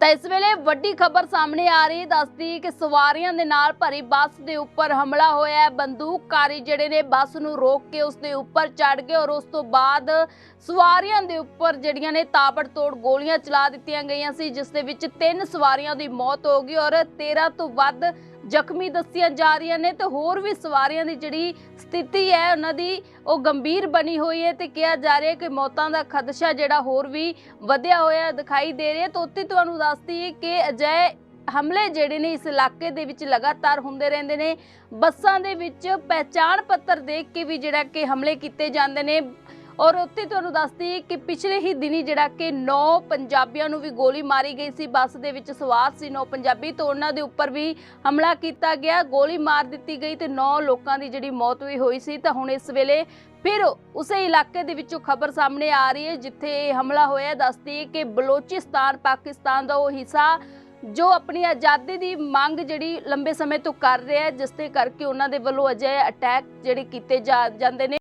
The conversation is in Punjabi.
ਤਾਂ ਇਸ ਵੇਲੇ ਵੱਡੀ ਖਬਰ ਸਾਹਮਣੇ ਆ ਰਹੀ, ਦੱਸਦੀ ਕਿ ਸਵਾਰੀਆਂ ਦੇ ਨਾਲ ਭਰੀ ਬੱਸ ਦੇ ਉੱਪਰ ਹਮਲਾ ਹੋਇਆ ਹੈ। ਬੰਦੂਕਕਾਰੀ ਜਿਹੜੇ ਨੇ, ਬੱਸ ਨੂੰ ਰੋਕ ਕੇ ਉਸ ਦੇ ਉੱਪਰ ਚੜ ਗਏ ਔਰ ਉਸ ਤੋਂ ਬਾਅਦ ਸਵਾਰੀਆਂ ਦੇ ਉੱਪਰ ਜਿਹੜੀਆਂ ਨੇ ਤਾਬੜਤੋੜ ਗੋਲੀਆਂ ਚਲਾ ਦਿੱਤੀਆਂ ਗਈਆਂ ਸੀ, ਜਿਸ ਦੇ ਵਿੱਚ ਤਿੰਨ ਸਵਾਰੀਆਂ ਦੀ ਮੌਤ ਹੋ ਗਈ ਔਰ 13 ਤੋਂ ਵੱਧ ਜ਼ਖਮੀ ਦੱਸੀਆਂ ਜਾ ਰਹੀਆਂ ਨੇ ਤੇ ਹੋਰ ਵੀ ਸਵਾਰੀਆਂ ਦੀ ਜਿਹੜੀ ਸਥਿਤੀ ਹੈ, ਉਹਨਾਂ ਦੀ ਉਹ ਗੰਭੀਰ ਬਣੀ ਹੋਈ ਹੈ ਤੇ ਕਿਹਾ ਜਾ ਰਿਹਾ ਕਿ ਮੌਤਾਂ ਦਾ ਖਦਸ਼ਾ ਜਿਹੜਾ ਹੋਰ ਵੀ ਵਧਿਆ ਹੋਇਆ ਦਿਖਾਈ ਦੇ ਰਿਹਾ ਤਾਂ ਉੱਥੇ ਤੁਹਾਨੂੰ ਦੱਸਦੀ ਹੈ ਕਿ ਅਜਿਹੇ ਹਮਲੇ ਜਿਹੜੇ ਨੇ ਇਸ ਇਲਾਕੇ ਦੇ ਵਿੱਚ ਲਗਾਤਾਰ ਹੁੰਦੇ ਰਹਿੰਦੇ ਨੇ। ਬੱਸਾਂ ਦੇ ਵਿੱਚ ਪਹਿਚਾਣ ਪੱਤਰ ਦੇਖ ਕੇ ਵੀ ਜਿਹੜਾ ਕਿ ਹਮਲੇ ਕੀਤੇ ਜਾਂਦੇ ਨੇ। ਔਰ ਉੱਥੇ ਤੁਹਾਨੂੰ ਦੱਸਦੀ ਕਿ ਪਿਛਲੇ ਹੀ ਦਿਨੀ ਜਿਹੜਾ ਕਿ 9 ਪੰਜਾਬੀਆਂ ਨੂੰ ਵੀ ਗੋਲੀ ਮਾਰੀ ਗਈ ਸੀ, ਬੱਸ ਦੇ ਵਿੱਚ ਸਵਾਰ ਸੀ 9 ਪੰਜਾਬੀ ਤੋਂ ਉਹਨਾਂ ਦੇ ਉੱਪਰ ਵੀ ਹਮਲਾ ਕੀਤਾ ਗਿਆ। ਗੋਲੀ ਮਾਰ ਦਿੱਤੀ ਗਈ ਤੇ 9 ਲੋਕਾਂ ਦੀ ਜਿਹੜੀ ਮੌਤ ਵੀ ਹੋਈ ਸੀ। ਤਾਂ ਹੁਣ ਇਸ ਵੇਲੇ ਫਿਰ ਉਸੇ ਇਲਾਕੇ ਦੇ ਵਿੱਚੋਂ ਖਬਰ ਸਾਹਮਣੇ ਆ ਰਹੀ ਹੈ, ਜਿੱਥੇ ਇਹ ਹਮਲਾ ਹੋਇਆ। ਦੱਸਦੀ ਕਿ ਬਲੋਚਿਸਤਾਨ, ਪਾਕਿਸਤਾਨ ਦਾ ਉਹ ਹਿੱਸਾ ਜੋ ਆਪਣੀ ਆਜ਼ਾਦੀ ਦੀ ਮੰਗ ਜਿਹੜੀ ਲੰਬੇ ਸਮੇਂ ਤੋਂ ਕਰ ਰਿਹਾ ਹੈ, ਜਿਸ ਦੇ ਕਰਕੇ ਉਹਨਾਂ ਦੇ ਵੱਲੋਂ ਅਜਿਹੇ ਅਟੈਕ ਜਿਹੜੇ ਕੀਤੇ ਜਾ, ਜਾਂਦੇ ਨੇ।